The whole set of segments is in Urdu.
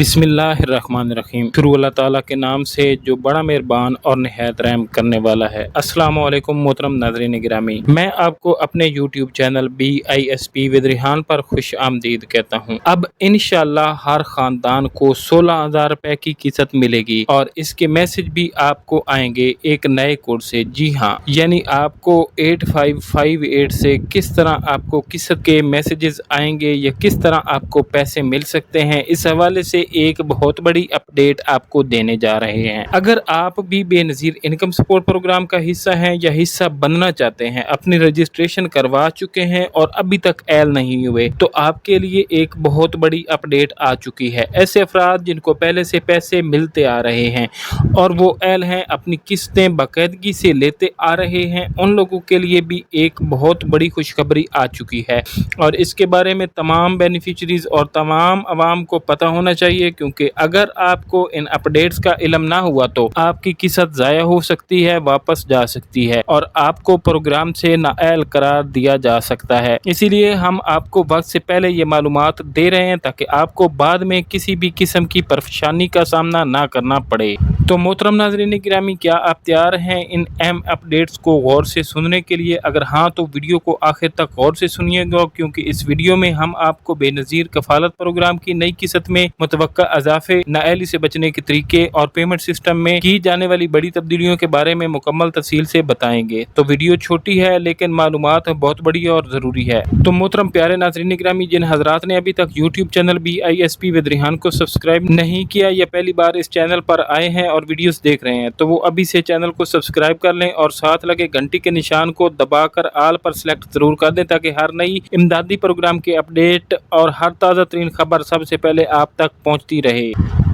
بسم اللہ الرحمن الرحیم۔ شروع اللہ تعالیٰ کے نام سے جو بڑا مہربان اور نہایت رحم کرنے والا ہے۔ السلام علیکم محترم ناظرین گرامی۔ میں آپ کو اپنے YouTube channel B I S پی ودریحان پر خوش آمدید کہتا ہوں۔ اب انشاءاللہ ہر خاندان کو سولہ ہزار روپے کی قسط ملے گی اور اس کے میسج بھی آپ کو آئیں گے ایک نئے کوڈ سے۔ جی ہاں یعنی آپ کو ایٹ فائیو فائیو ایٹ سے کس طرح آپ کو قسط کے میسیجز آئیں گے یا کس طرح آپ کو پیسے مل سکتے ہیں، اس حوالے سے ایک بہت بڑی اپڈیٹ آپ کو دینے جا رہے ہیں۔ اگر آپ بھی بے نظیر انکم سپورٹ پروگرام کا حصہ ہیں یا حصہ بننا چاہتے ہیں، اپنی رجسٹریشن کروا چکے ہیں اور ابھی تک ایل نہیں ہوئے، تو آپ کے لیے ایک بہت بڑی اپڈیٹ آ چکی ہے۔ ایسے افراد جن کو پہلے سے پیسے ملتے آ رہے ہیں اور وہ ایل ہیں، اپنی قسطیں باقاعدگی سے لیتے آ رہے ہیں، ان لوگوں کے لیے بھی ایک بہت بڑی خوشخبری آ چکی ہے۔ اور اس کے بارے میں تمام بینیفیشریز اور تمام عوام کو پتہ ہونا چاہیے چاہیے کیونکہ اگر آپ کو ان اپڈیٹس کا علم نہ ہوا تو آپ کی قسط ضائع ہو سکتی ہے، واپس جا سکتی ہے اور آپ کو پروگرام سے نااہل قرار دیا جا سکتا ہے۔ اسی لیے ہم آپ کو وقت سے پہلے یہ معلومات دے رہے ہیں تاکہ آپ کو بعد میں کسی بھی قسم کی پریشانی کا سامنا نہ کرنا پڑے۔ تو محترم ناظرین گرامی، کیا آپ تیار ہیں ان اہم اپڈیٹس کو غور سے سننے کے لیے؟ اگر ہاں تو ویڈیو کو آخر تک غور سے سنیے گا، کیونکہ اس ویڈیو میں ہم آپ کو بے نظیر کفالت پروگرام کی نئی قسط میں متوقع اضافے، نااہلی سے بچنے کے طریقے اور پیمنٹ سسٹم میں کی جانے والی بڑی تبدیلیوں کے بارے میں مکمل تفصیل سے بتائیں گے۔ تو ویڈیو چھوٹی ہے، لیکن معلومات بہت بڑی اور ضروری ہے۔ تو محترم پیارے ناظرین گرامی، جن حضرات نے ابھی تک YouTube channel B I S پی ودریحان کو سبسکرائب نہیں کیا، یا پہلی بار اس چینل پر آئے ہیں اور ویڈیوز دیکھ رہے ہیں، تو وہ ابھی سے چینل کو سبسکرائب کر لیں اور ساتھ لگے گھنٹی کے نشان کو دبا کر آل پر سلیکٹ ضرور کر دیں تاکہ ہر نئی امدادی پروگرام کے اپڈیٹ اور ہر تازہ ترین خبر سب سے پہلے آپ تک پہنچتی رہے۔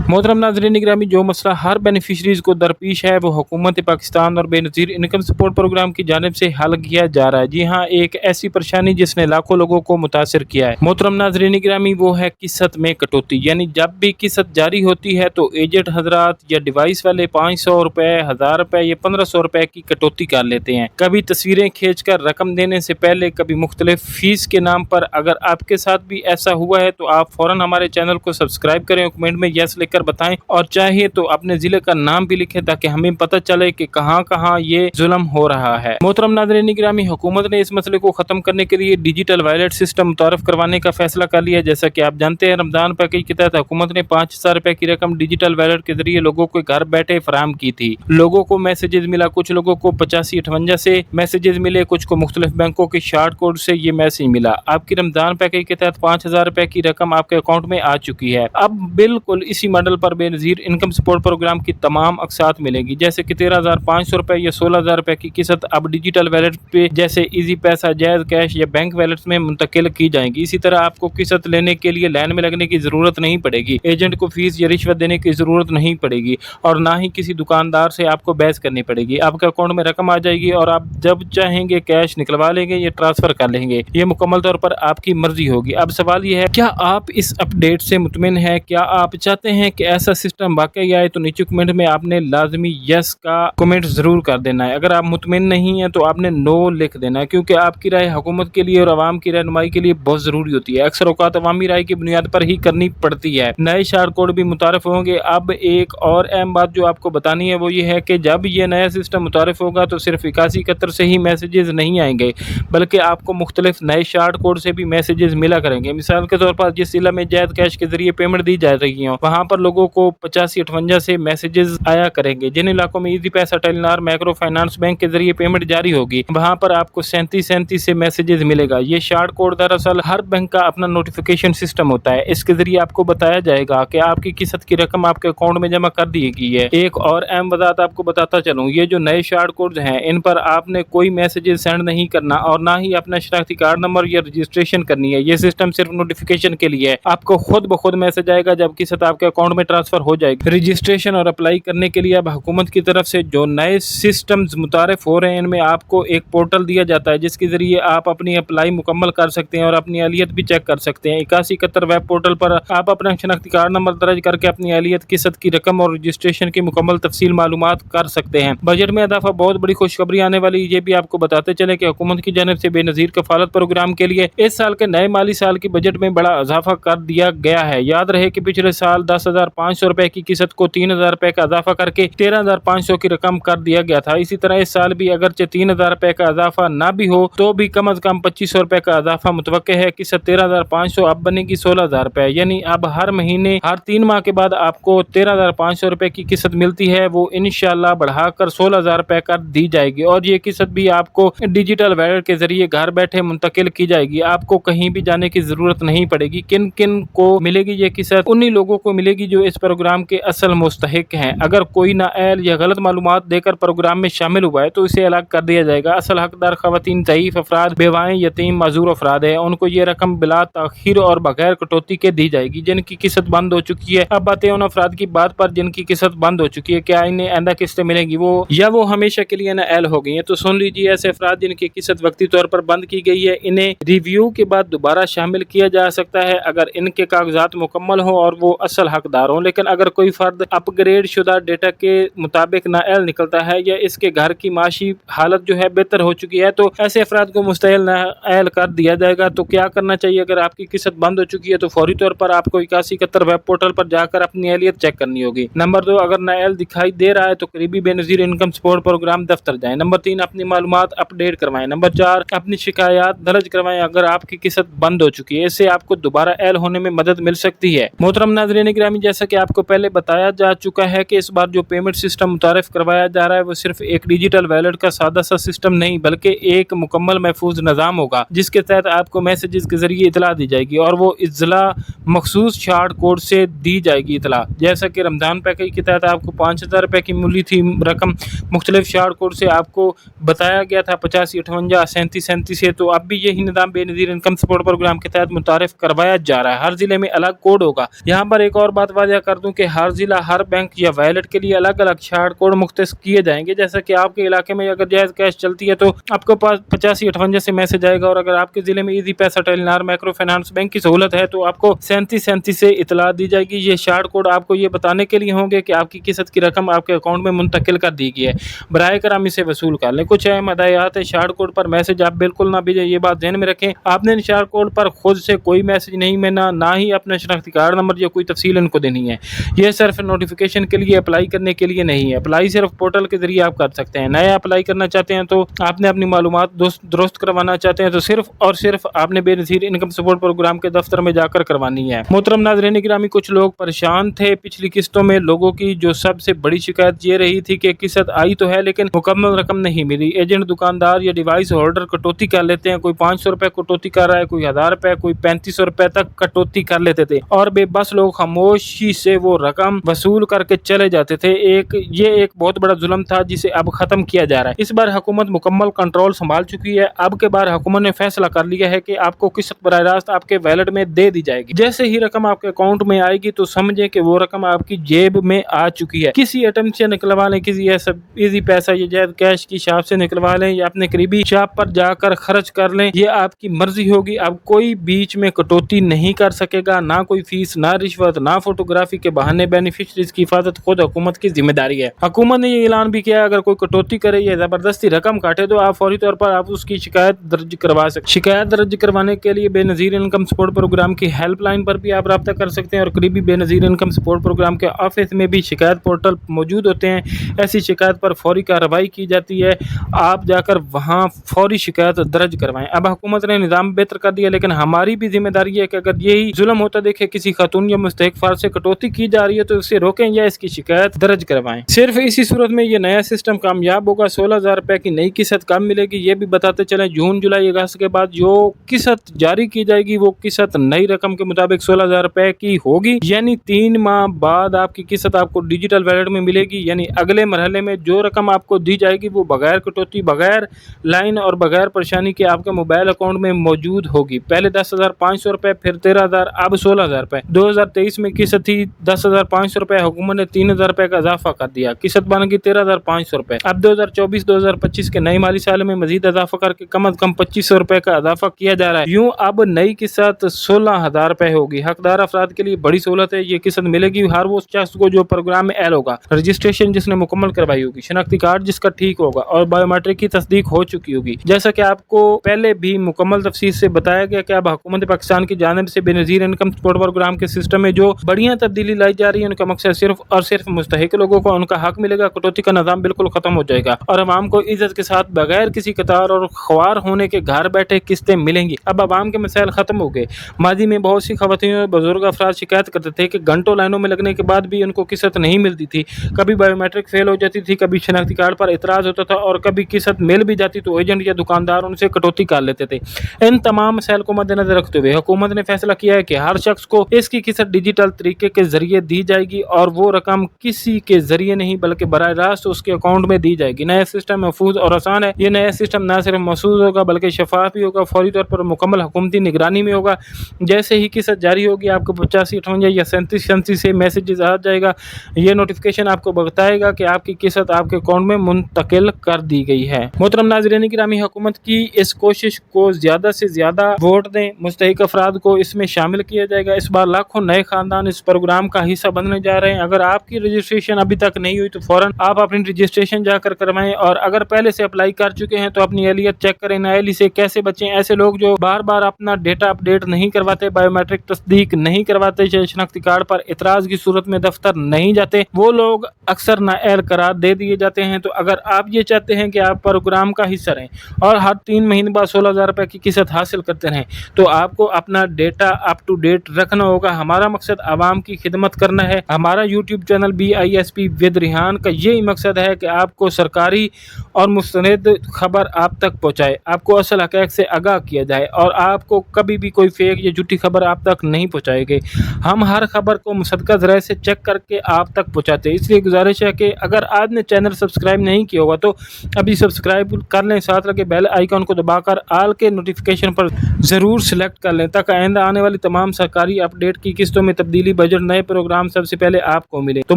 محترم ناظرین نگرامی جو مسئلہ ہر بینیفیشریز کو درپیش ہے، وہ حکومت پاکستان اور بے نظیر انکم سپورٹ پروگرام کی جانب سے حل کیا جا رہا ہے۔ جی ہاں ایک ایسی پریشانی جس نے لاکھوں لوگوں کو متاثر کیا ہے۔ محترم ناظرین نگرامی وہ ہے قسط میں کٹوتی یعنی جب بھی قسط جاری ہوتی ہے تو ایجنٹ حضرات یا ڈیوائس والے پانچ سو روپے، ہزار روپے یا پندرہ سو روپے کی کٹوتی کر لیتے ہیں۔ کبھی تصویریں کھینچ کر رقم دینے سے پہلے، کبھی مختلف فیس کے نام پر اگر آپ کے ساتھ بھی ایسا ہوا ہے تو آپ فوراً ہمارے چینل کو سبسکرائب کریں، کمنٹ میں یس لکھ کر بتائیں۔ اور چاہیے تو اپنے ضلع کا نام بھی لکھیں تاکہ ہمیں پتہ چلے کہ کہاں کہاں یہ ظلم ہو رہا ہے۔ محترم ناظرین گرامی، حکومت نے اس مسئلے کو ختم کرنے کے لیے ڈیجیٹل وائلٹ سسٹم متعارف کروانے کا فیصلہ کر لیا۔ جیسا کہ آپ جانتے ہیں، رمضان پیکیج کے تحت حکومت نے پانچ ہزار روپے کی رقم ڈیجیٹل وائلٹ کے ذریعے لوگوں کو گھر بیٹھے فراہم کی تھی۔ لوگوں کو میسیجز ملا، کچھ لوگوں کو پچاسی اٹھونجا سے میسیجز ملے، کچھ کو مختلف بینکوں کے شارٹ کوڈ سے یہ میسیج ملا۔ آپ کی رمضان پیکیج کے تحت پانچ ہزار روپے کی رقم آپ کے اکاؤنٹ میں آ چکی ہے۔ اب بالکل اسی ماڈل پر بے نظیر انکم سپورٹ پروگرام کی تمام اقساط ملے گی، جیسے کہ تیرہ ہزار پانچ سو روپے یا سولہ ہزار روپے کی قسط اب ڈیجیٹل ویلٹ پہ، جیسے ایزی پیسہ، جائز کیش یا بینک ویلٹ میں منتقل کی جائیں گی۔ اسی طرح آپ کو قسط لینے کے لیے لائن میں لگنے کی ضرورت نہیں پڑے گی۔ ایجنٹ کو فیس یا رشوت دینے کی ضرورت نہیں پڑے گی۔ اور نہ ہی کسی دکاندار سے آپ کو بحث کرنی پڑے گی۔ آپ کے اکاؤنٹ میں رقم آ جائے گی اور آپ جب چاہیں گے کیش نکلوا لیں گے یا ٹرانسفر کر لیں گے۔ یہ مکمل طور پر آپ کی مرضی ہوگی۔ اب سوال یہ ہے، کیا آپ اس اپڈیٹ سے مطمئن ہے کیا آپ چاہتے ہیں کہ ایسا سسٹم واقعی آئے تو نیچے کمنٹ میں آپ نے لازمی یس کا کمنٹ ضرور کر دینا ہے۔ اگر آپ مطمئن نہیں ہیں تو آپ نے نو لکھ دینا ہے، کیونکہ آپ کی رائے حکومت کے لیے اور عوام کی رہنمائی کے لیے بہت ضروری ہوتی ہے۔ اکثر اوقات عوامی رائے کی بنیاد پر ہی کرنی پڑتی ہے۔ نئے شارٹ کوڈ بھی متعارف ہوں گے۔ اب ایک اور اہم بات جو آپ کو بتانی ہے وہ یہ ہے کہ جب یہ نیا سسٹم متعارف ہوگا تو صرف اکاسی اکہتر سے ہی میسیجز نہیں آئیں گے، بلکہ آپ کو مختلف نئے شارٹ کوڈ سے بھی میسیجز ملا کریں گے۔ مثال کے طور پر جس ضلع میں جائید کیش کے ذریعے پیمنٹ دی جا رہی ہوں، وہاں پر لوگوں کو پچاسی اٹھونجا سے میسیجز آیا کریں گے۔ جن علاقوں میں ایزی پیسہ ٹیلنار مائکرو فائنانس بینک کے ذریعے پیمنٹ جاری ہوگی، وہاں پر آپ کو سینتیس سینتیس سے میسیجز ملے گا۔ یہ شارٹ کوڈ دراصل ہر بینک کا اپنا نوٹیفیکیشن سسٹم ہوتا ہے۔ اس کے ذریعے آپ کو بتایا جائے گا کہ آپ کی قسط کی رقم آپ کے اکاؤنٹ میں جمع کر دی گئی ہے۔ ایک اور اہم وضاحت آپ کو بتاتا چلوں، یہ جو نئے شارٹ کوڈ ہیں، ان پر آپ نے کوئی میسیجز سینڈ نہیں کرنا اور نہ ہی اپنا شناختی کارڈ نمبر یا رجسٹریشن کرنی ہے۔ یہ سسٹم صرف نوٹیفیکیشن کے لیے ہے۔ آپ کو خود بخود میسج آئے گا جب قسط آپ کے اکاؤنٹ میں ٹرانسفر ہو جائے گی۔ رجسٹریشن اور اپلائی کرنے کے لیے اب حکومت کی طرف سے جو نئے سسٹمز متعارف ہو رہے ہیں، ان میں آپ کو ایک پورٹل دیا جاتا ہے، جس کے ذریعے آپ اپنی اپلائی مکمل کر سکتے ہیں اور اپنی اہلیت بھی چیک کر سکتے ہیں۔ اکاسی اکہتر ویب پورٹل پر آپ اپنا شناختی کارڈ نمبر درج کر کے اپنی اہلیت قسط کی رقم اور رجسٹریشن کی مکمل تفصیل معلومات کر سکتے ہیں۔ بجٹ میں اضافہ بہت بڑی خوشخبری آنے والی، یہ بھی آپ کو بتاتے چلے کہ حکومت کی جانب سے بے نظیر کفالت پروگرام کے لیے اس سال کے نئے مالی سال کی بجٹ میں بڑا اضافہ کر دیا گیا ہے۔ یاد رہے کہ پچھلے سال دس ہزار پانچ سو روپے کی قسط کو تین ہزار روپے کا اضافہ کر کے تیرہ ہزار پانچ سو کی رقم کر دیا گیا تھا۔ اسی طرح اس سال بھی اگرچہ تین ہزار روپے کا اضافہ نہ بھی ہو، تو بھی کم از کم پچیس سو روپے کا اضافہ متوقع ہے۔ قسط تیرہ ہزار پانچ سو اب بنے گی سولہ ہزار روپے۔ یعنی اب ہر مہینے، ہر تین ماہ کے بعد آپ کو تیرہ ہزار پانچ سو روپے کی قسط ملتی ہے، وہ انشاءاللہ بڑھا کر سولہ ہزار روپے کر دی جائے گی۔ اور یہ قسط بھی آپ کو ڈیجیٹل ویلٹ کے ذریعے گھر بیٹھے منتقل کی جائے گی۔ آپ کو کہیں بھی جانے کی ضرورت نہیں پڑے گی۔ کن کن کو ملے گی یہ قسط؟ انہی لوگوں کو ملے گی جو اس پروگرام کے اصل مستحق ہیں۔ اگر کوئی نااہل یا غلط معلومات دے کر پروگرام میں شامل ہوا ہے، تو اسے الگ کر دیا جائے گا۔ اصل حقدار خواتین ضعیف افراد، بیوائیں، یتیم، معذور افراد ہیں۔ ان کو یہ رقم بلا تاخیر اور بغیر کٹوتی کے دی جائے گی۔ جن کی قسط بند ہو چکی ہے، اب باتیں ان افراد کی بات پر، جن کی قسط بند ہو چکی ہے، کیا انہیں آئندہ قسطیں ملیں گی؟ وہ یا وہ ہمیشہ کے لیے نااہل ہو گئی ہیں۔ تو سن لیجیے ایسے افراد جن کی قسط وقتی طور پر بند کی گئی ہے، انہیں ریویو کے بعد دوبارہ شامل کیا جا سکتا ہے۔ اگر ان کے کاغذات مکمل ہوں اور وہ اصل حقدار ہوں، لیکن اگر کوئی فرد اپ گریڈ شدہ ڈیٹا کے مطابق نااہل نکلتا ہے یا اس کے گھر کی معاشی حالت جو ہے بہتر ہو چکی ہے، تو ایسے افراد کو مستحل نااہل کر دیا جائے گا۔ تو کیا کرنا چاہیے؟ اگر آپ کی قسط بند ہو چکی ہے، تو فوری طور پر آپ کو اکاسی اکہتر ویب پورٹل پر جا کر اپنی اہلیت چیک کرنی ہوگی۔ نمبر دو اگر نااہل دکھائی دے رہا ہے تو قریبی Benazir income support programme دفتر جائیں۔ نمبر تین، اپنی معلومات اپ ڈیٹ کروائیں۔ نمبر چار، اپنی شکایات درج کروائیں۔ اگر آپ کی قسط بند ہو چکی ہے، اس سے آپ کو دوبارہ اہل ہونے میں مدد مل سکتی ہے۔ محترم ناظرین گرامی، جیسا کہ آپ کو پہلے بتایا جا چکا ہے کہ اس بار جو پیمنٹ سسٹم متعارف کروایا جا رہا ہے، وہ صرف ایک ڈیجیٹل ویلٹ کا سادہ سا سسٹم نہیں، بلکہ ایک مکمل محفوظ نظام ہوگا، جس کے تحت آپ کو میسیجز کے ذریعے اطلاع دی جائے گی اور وہ اضلاع مخصوص شارٹ کوڈ سے دی جائے گی اطلاع۔ جیسا کہ رمضان پیکج کے تحت تھا، آپ کو پانچ ہزار روپے کی ملی تھی رقم مختلف شارٹ کوڈ سے آپ کو بتایا گیا تھا پچاسی اٹھونجا، سینتیس سینتیس سے تو اب بھی یہی نظام بے نظیر انکم سپورٹ پروگرام کے تحت متعارف کروایا جا رہا ہے۔ ہر ضلع میں الگ کوڈ ہوگا۔ یہاں پر ایک اور بات واضح کر دوں کہ ہر ضلع، ہر بینک یا ویلٹ کے لیے الگ الگ شارٹ کوڈ مختص کیے جائیں گے۔ جیسا کہ آپ کے علاقے میں اگر جائز کیش چلتی ہے تو آپ کو پاس پچاسی اٹھونجا سے میسج آئے گا اور اگر آپ کے ضلع میں ایزی پیسہ ٹیلنار مائکرو فائنانس بینک کی سہولت ہے تو آپ کو سینتیس سینتیس سے اطلاع دی جائے گی۔ یہ شارٹ کوڈ آپ کو یہ بتانے کے لیے ہوں گے کہ آپ کی قسط کی رقم آپ کے اکاؤنٹ میں منتقل کر دی گئی ہے۔ برائے کرم اسے وصول کر لیں۔ کچھ اہم ہدایات ہے شارٹ کوڈ پر میسج آپ بالکل نہ بھیجیں۔ یہ بات ذہن میں رکھیں۔ آپ نے ان شارٹ کوڈ پر خود سے کوئی میسج نہیں ملنا نہ ہی اپنا شناختی کارڈ نمبر یا کوئی تفصیل ان کو دینی ہے۔ یہ صرف نوٹیفیکیشن کے لیے اپلائی کرنے کے لیے نہیں ہے۔ اپلائی صرف پورٹل کے ذریعے آپ کر سکتے ہیں۔ نیا اپلائی کرنا چاہتے ہیں تو آپ نے اپنی معلومات درست کروانا چاہتے ہیں تو صرف اور صرف آپ نے بے نظیر انکم سپورٹ پروگرام کے دفتر میں جا کر کروانی ہے۔ محترم ناظرین گرامی، کچھ لوگ پریشان تھے۔ پچھلی قسطوں میں لوگوں کی جو سب سے بڑی شکایت یہ رہی تھی کہ قسط آئی تو ہے، لیکن مکمل رقم نہیں ملی۔ ایجنٹ، دکاندار یا ڈیوائس ہولڈر کٹوتی کر لیتے ہیں، کوئی پانچ سو روپے کٹوتی کر رہا ہے، کوئی ہزار روپے، کوئی پینتیس سو روپے تک کٹوتی کر لیتے تھے۔ اور بے بس لوگ خاموشی سے وہ رقم وصول کر کے چلے جاتے تھے۔ ایک، یہ ایک بہت بڑا ظلم تھا جسے اب ختم کیا جا رہا ہے۔ اس بار حکومت مکمل کنٹرول سنبھال چکی ہے۔ اب کے بار حکومت نے فیصلہ کر لیا ہے کہ آپ کو قسط براہ راست آپ کے ویلٹ میں دے دی جائے گی۔ جیسے ہی رقم آپ کے اکاؤنٹ میں آئے گی تو سمجھیں کہ وہ رقم آپ کی جیب میں آ چکی ہے۔ کسی ایٹم سے نکلوا لیں، کسی ایسا ایزی پیسہ یا جائز کیش کی شاپ سے نکلوا لیں یا اپنے قریبی شاپ پر جا کر خرچ کر لیں، یہ آپ کی مرضی ہوگی۔ اب کوئی بیچ میں کٹوتی نہیں کر سکے گا، نہ کوئی فیس نہ رشوت، نہ فوٹوگرافی کے بہانے بینیفیشریز کی حفاظت خود حکومت کی ذمہ داری ہے۔ حکومت نے یہ اعلان بھی کیا، اگر کوئی کٹوتی کرے یا زبردستی رقم کاٹے تو آپ فوری طور پر آپ اس کی شکایت درج کروا سکتے شکایت درج کروانے کے لیے Benazir income support programme کی ہیلپ لائن پر بھی آپ رابطہ کر سکتے ہیں اور قریبی Benazir income support programme کے آفس میں بھی شکایت پورٹل موجود ہوتے ہیں، ایسی شکایت پر فوری کارروائی کی جاتی ہے۔ آپ جا کر وہاں فوری شکایت درج کروائیں۔ اب حکومت نے نظام بہتر کر دیا، لیکن ہماری بھی ذمہ داری ہے کہ اگر یہی ظلم ہوتا دیکھے، کسی خاتون یا مستحق فرض سے کٹوتی کی جا رہی ہے تو اسے روکیں یا اس کی شکایت درج کروائیں۔ صرف اسی صورت میں یہ نیا سسٹم کامیاب ہوگا، سولہ ہزار روپے کی نئی قسط کم ملے گی۔ یہ بھی بتاتے چلیں، جون، جولائی، اگست کے بعد جو قسط جاری کی جائے گی، وہ قسط نئی رقم کے مطابق سولہ ہزار روپے کی ہوگی۔ یعنی تین ماہ بعد آپ کی قسط آپ کو کو ڈیجیٹل ویلٹ میں ملے گی یعنی اگلے مرحلے میں جو رقم آپ کو دی جائے گی وہ بغیر کٹوتی، بغیر لائن اور بغیر پریشانی کے آپ کے موبائل اکاؤنٹ میں موجود ہوگی۔ پہلے دس ہزار پانچ سو روپے، پھر تیرہ ہزار، اب سولہ ہزار روپے۔ دو ہزار تیئیس میں قسط تھی؟ دس ہزار پانچ سو روپے، حکومت نے تین ہزار روپے کا اضافہ کر دیا۔ قسط بن گئی؟ تیرہ ہزار پانچ سو روپے۔ اب دو ہزار چوبیس، دو ہزار پچیس کے نئی مالی سال میں مزید اضافہ کر کے کم از کم پچیس سو روپے کا اضافہ کیا جا رہا ہے۔ یوں اب نئی قسط سولہ ہزار روپے ہوگی۔ حقدار افراد کے لیے بڑی سہولت ہے، یہ قسط ملے گی ہر وہ شخص کو جو پر پروگرام میں ایل ہوگا۔ رجسٹریشن جس نے مکمل کروائی ہوگی، شناختی کارڈ جس کا ٹھیک ہوگا اور بائیو میٹرک کی تصدیق ہو چکی ہوگی۔ جیسا کہ آپ کو پہلے بھی مکمل تفصیل سے بتایا گیا کہ اب حکومت پاکستان کی جانب سے Benazir income support programme کے سسٹم میں جو بڑیاں تبدیلی لائی جا رہی ہے ان کا مقصد صرف اور صرف مستحق لوگوں کو ان کا حق ملے گا، کٹوتی کا نظام بالکل ختم ہو جائے گا۔ اور عوام کو عزت کے ساتھ بغیر کسی قطار اور خوار ہونے کے گھر بیٹھے قسطیں ملیں گی۔ اب عوام کے مسائل ختم ہو گئے۔ ماضی میں بہت سی خواتین اور بزرگ افراد شکایت کرتے تھے کہ گھنٹوں لائنوں میں لگنے کے بعد بھی ان کو قسط نہیں ملتی تھی۔ کبھی بائیو میٹرک فیل ہو جاتی تھی، کبھی شناختی کارڈ پر اعتراض ہوتا تھا اور کبھی قسط مل بھی جاتی تو ایجنٹ یا دکاندار ان سے کٹوتی کر لیتے تھے۔ ان تمام مسائل کو مد نظر رکھتے ہوئے حکومت نے فیصلہ کیا ہے کہ ہر شخص کو اس کی قسط ڈیجیٹل طریقے کے ذریعے دی جائے گی اور وہ رقم کسی کے ذریعے نہیں بلکہ براہ راست اس کے اکاؤنٹ میں دی جائے گی۔ نیا سسٹم محفوظ اور آسان ہے۔ یہ نیا سسٹم نہ صرف محسوس ہوگا بلکہ شفاف بھی ہوگا، فوری طور پر مکمل حکومتی نگرانی میں ہوگا۔ جیسے ہی قسط جاری ہوگی، آپ کو پچاسی اٹھونجا یا سینتیس سینتیس سے میسیجز آ جائے گا۔ یہ نوٹیفکیشن آپ کو بتائے گا کہ آپ کی قسط آپ کے اکاؤنٹ میں منتقل کر دی گئی ہے۔ محترم ناظرین گرامی حکومت کی اس کوشش کو زیادہ سے زیادہ ووٹ دیں۔ مستحق افراد کو اس میں شامل کیا جائے گا۔ اس بار لاکھوں نئے خاندان اس پروگرام کا حصہ بننے جا رہے ہیں۔ اگر آپ کی رجسٹریشن ابھی تک نہیں ہوئی تو فوراً آپ اپنی رجسٹریشن جا کر کروائیں۔ اور اگر پہلے سے اپلائی کر چکے ہیں تو اپنی اہلیت چیک کریں۔ نااہلی سے کیسے بچیں؟ ایسے لوگ جو بار بار اپنا ڈیٹا اپڈیٹ نہیں کرواتے بایومیٹرک تصدیق نہیں کرواتے، شناختی کارڈ پر اعتراض کی صورت میں دفتر نہیں جاتے وہ لوگ اکثر نااہل قرار دے دیے جاتے ہیں۔ تو اگر آپ یہ چاہتے ہیں کہ آپ پروگرام کا حصہ رہیں اور ہر تین مہینے بعد سولہ ہزار روپے کی قسط حاصل کرتے رہیں، تو آپ کو اپنا ڈیٹا اپ ٹو ڈیٹ رکھنا ہوگا۔ ہمارا مقصد عوام کی خدمت کرنا ہے۔ ہمارا YouTube channel B I S P with Rehan کا یہی مقصد ہے کہ آپ کو سرکاری اور مستند خبر آپ تک پہنچائے۔ آپ کو اصل حقائق سے آگاہ کیا جائے اور آپ کو کبھی بھی کوئی فیک یا جھوٹی خبر آپ تک نہیں پہنچائے گی۔ ہم ہر خبر کو مصدقہ ذرائع سے چیک کر کے آپ آپ تک پہنچاتے اس لیے گزارش ہے کہ اگر آپ نے چینل سبسکرائب نہیں کیا ہوگا تو ابھی سبسکرائب کر لیں، ساتھ لگے بیل آئیکن کو دبا کر آل کے نوٹیفکیشن پر ضرور سلیکٹ کر لیں تاکہ آئندہ آنے والی تمام سرکاری اپڈیٹ کی قسطوں میں تبدیلی بجٹ نئے پروگرام سب سے پہلے آپ کو ملے۔ تو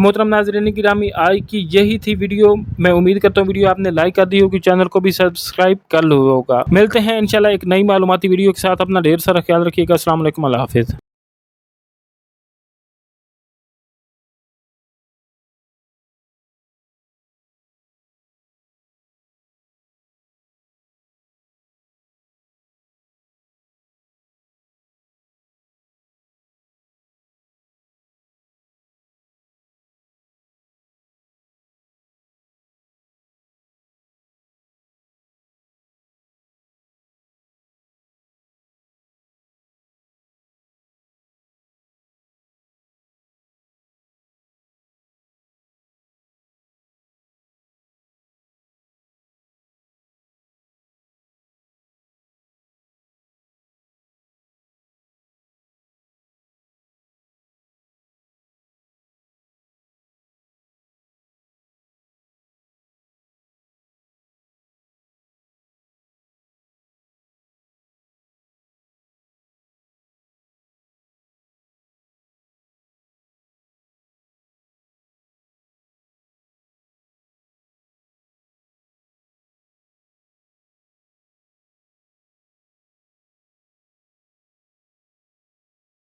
محترم ناظرین گرامی آئی کی یہی تھی ویڈیو میں امید کرتا ہوں ویڈیو آپ نے لائک کر دی ہوگی چینل کو بھی سبسکرائب کر لو ہوگا۔ ملتے ہیں انشاءاللہ ایک نئی معلوماتی ویڈیو کے ساتھ۔ اپنا ڈھیر سارا خیال رکھیے گا۔ السلام علیکم، اللہ حافظ۔